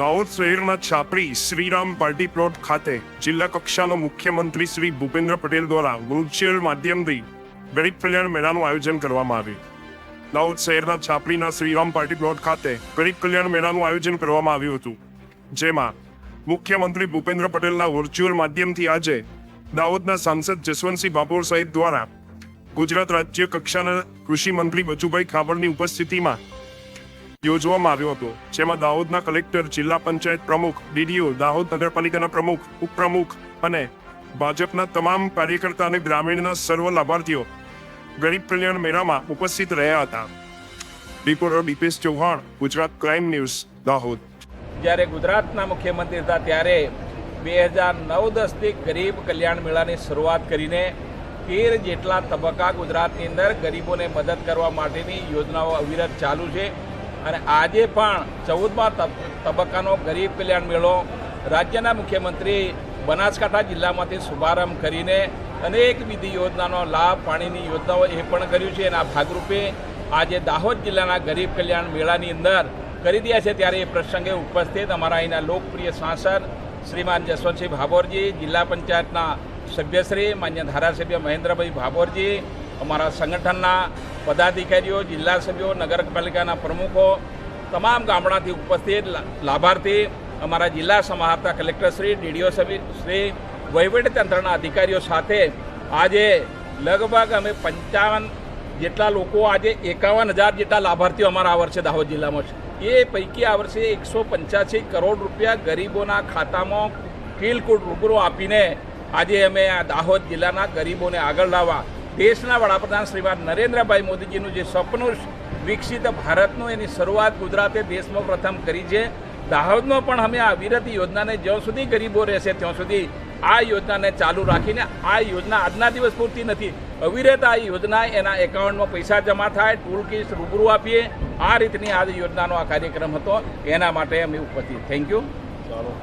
દાહોદ શહેરના Chhapri Shriram party plot ખાતે જિલ્લા કક્ષાનો મુખ્યમંત્રી શ્રી ભૂપેન્દ્ર પટેલ દ્વારા વર્ચ્યુઅલ માધ્યમથી ગરીબ કલ્યાણ મેળાનું આયોજન કરવામાં આવ્યું. દાહોદ શહેરના છાપરીના શ્રીરામ પાર્ટી પ્લોટ ખાતે ગરીબ કલ્યાણ મેળાનું આયોજન કરવામાં આવ્યું હતું. જેમાં મુખ્યમંત્રી ભૂપેન્દ્ર પટેલના વર્ચ્યુઅલ માધ્યમથી આજે દાહોદના સાંસદ જસવંતસિંહ બાપોર સાહેબ દ્વારા ગુજરાત રાજ્ય કક્ષાના કૃષિ મંત્રી બચુભાઈ ખાબડની ઉપસ્થિતિમાં યોજવામાં આવ્યો હતો, જેમાં દાહોદના કલેક્ટર, જિલ્લા પંચાયત પ્રમુખ, ડીડીઓ, દાહોદ નગરપાલિકાના પ્રમુખ, ઉપપ્રમુખ અને ભાજપના તમામ કાર્યકર્તા અને ગ્રામીણના સર્વ લાભાર્થીઓ ગરીબ કલ્યાણ મેળામાં ઉપસ્થિત રહ્યા હતા. Reporter Dipesh Chauhan, Gujarat crime news, Dahod. જ્યારે ગુજરાતના મુખ્યમંત્રી હતા, ત્યારે બે હજાર નવ દસથી ગરીબ કલ્યાણ મેળાની શરૂઆત કરીને તેર જેટલા તબક્કા ગુજરાતની અંદર ગરીબોને મદદ કરવા માટેની યોજનાઓ અવિરત ચાલુ છે. અને આજે પણ ચૌદમા તબક્કાનો ગરીબ કલ્યાણ મેળો રાજ્યના મુખ્યમંત્રી બનાસકાંઠા જિલ્લામાંથી શુભારંભ કરીને અનેકવિધ યોજનાનો લાભ, પાણીની યોજનાઓ એ પણ કર્યું છે. એના ભાગરૂપે આજે દાહોદ જિલ્લાના ગરીબ કલ્યાણ મેળાની અંદર કરી રહ્યા છે. ત્યારે એ પ્રસંગે ઉપસ્થિત અમારા અહીંના લોકપ્રિય સાંસદ શ્રીમાન જસવંતસિંહ ભાભોરજી, જિલ્લા પંચાયતના સભ્યશ્રી, માન્ય ધારાસભ્ય મહેન્દ્રભાઈ ભાભોરજી, અમારા સંગઠનના પદાધિકારીઓ, જિલ્લા સભ્યો, નગરપાલિકાના પ્રમુખો, તમામ ગામડાથી ઉપસ્થિત લાભાર્થી, અમારા જિલ્લા સમાહર્તા કલેક્ટરશ્રી ડીડીઓ શ્રી વહીવટીતંત્રના અધિકારીઓ સાથે આજે લગભગ અમે પંચાવન જેટલા લોકો, આજે એકાવન હજાર જેટલા લાભાર્થીઓ અમારા આ વર્ષે દાહોદ જિલ્લામાં છે. એ પૈકી આ વર્ષે એકસો પંચ્યાસી કરોડ રૂપિયા ગરીબોના ખાતામાં કિલકુટ રૂબરૂ આપીને આજે અમે આ દાહોદ જિલ્લાના ગરીબોને આગળ લાવવા દેશના વડાપ્રધાન શ્રીમાન નરેન્દ્રભાઈ મોદીજીનું જે સપનું વિકસિત ભારતનું એની શરૂઆત ગુજરાતે દેશમાં પ્રથમ કરી છે. દાહોદમાં પણ અમે આ વિરતી યોજનાને જ્યાં સુધી ગરીબો રહેશે ત્યાં સુધી આ યોજનાને ચાલુ રાખીને આ યોજના આજના દિવસ પૂરતી નથી. અવિરત આ યોજના એના એકાઉન્ટમાં પૈસા જમા થાય, ટૂલ કિટ રૂબરૂ આપીએ. આ રીતની આ યોજનાનો આ કાર્યક્રમ હતો. એના માટે અમે ઉપસ્થિત. થેન્ક યુ ચાલો.